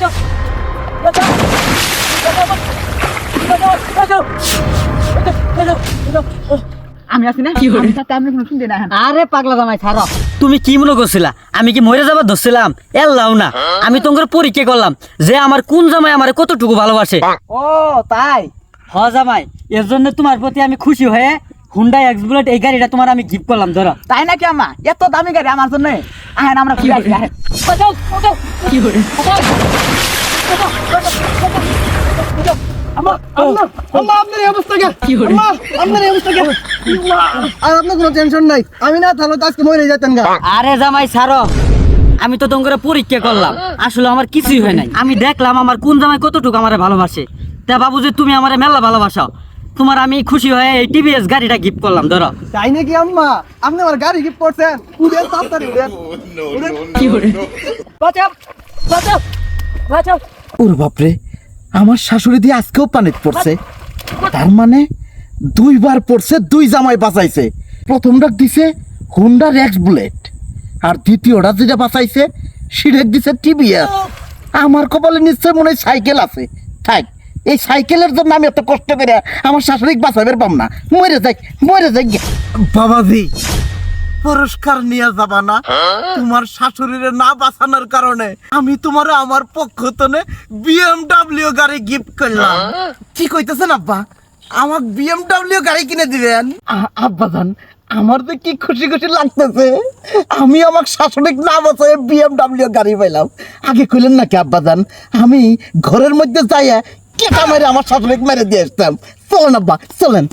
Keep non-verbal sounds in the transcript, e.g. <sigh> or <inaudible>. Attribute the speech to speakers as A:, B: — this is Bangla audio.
A: বাঁচাও বাঁচাও বাঁচাও বাঁচাও বাঁচাও বাঁচাও
B: আমি আছি না? আপনি কোনো শুনতে না
A: আরে পাগলা জামাই ছাড়ো। তুমি কি মনে করছিলা? আমি কি মরে যাবার ধরছিলাম? এল্লাও না। আমি তোমার পরীক্ষা করলাম যে আমার কোন জামাই আমার কতটুকু ভালোবাসে। ও তাই? হ জামাই। এর জন্য তোমার প্রতি আমি খুশি হয়ে হুন্ডাই এক্স বুলেট এই গাড়িটা তোমার আমি গিফট করলাম ধরো।
B: তাই নাকি আমা এত দামি গাড়ি আমার জন্য। আহেন আমরা আহেন। কি করে
C: অবস্থা কে?
A: আর জামাই ছাড়ো। আমি তো তোমার পরীক্ষা করলাম। আসলে আমার কিছুই হয় নাই। আমি দেখলাম আমার কোন জামাই কতটুকু আমার ভালোবাসে। তা বাবু যে তুমি আমার মেলা ভালোবাসো তোমার আমি খুশি হয়ে এই টিভিএস গাড়িটা গিফট করলাম ধরো।
C: তাই নাকি আম্মা? আপনি আমার গাড়ি গিফট করছেন। উড়েন তাড়াতাড়ি উড়েন। <laughs> উড়েন।
B: কি করে?
A: বাঁচাও বাঁচাও বাঁচাও।
D: ওর বাপরে আমার শাশুড়ি দিয়ে আজকেও পানিত পড়ছে। তার মানে দুইবার পড়ছে দুই জামাই বাঁচাইছে। প্রথমটা দিছে হুন্ডা রেক্স বুলেট আর দ্বিতীয়টা যেটা বাঁচাইছে সিরেক দিছে টিভিএস আমার কপালে নিশ্চয় মনে হয় সাইকেল আছে। থাক এই সাইকেলের জন্য আমি এত কষ্ট করে আমার শাশুড়ি বাঁচাবের পাম না। মরে যাই মরে যাই। বাবাজি পুরস্কার নিয়ে যাবা না? তোমার শাশুড়ির না বাঁচানোর কারণে আমি তোমার আমার পক্ষ থেকে বিএমডব্লিউ গাড়ি গিফট করলাম। কি কইতেছেন আব্বা? আমাকে বিএমডব্লিউ গাড়ি কিনে দিবেন? আব্বা জান আমার তো কি খুশি খুশি লাগতেছে আমি আমার শাশুড়ি না বাঁচায় বিএমডব্লিউ গাড়ি পাইলাম। আগে কইলেন নাকি আব্বা জান আমি ঘরের মধ্যে যাইয়া কেটা মেরে আমার শাশুড়ি মেরে দিয়ে আসতাম? চলেন আব্বা চলেন।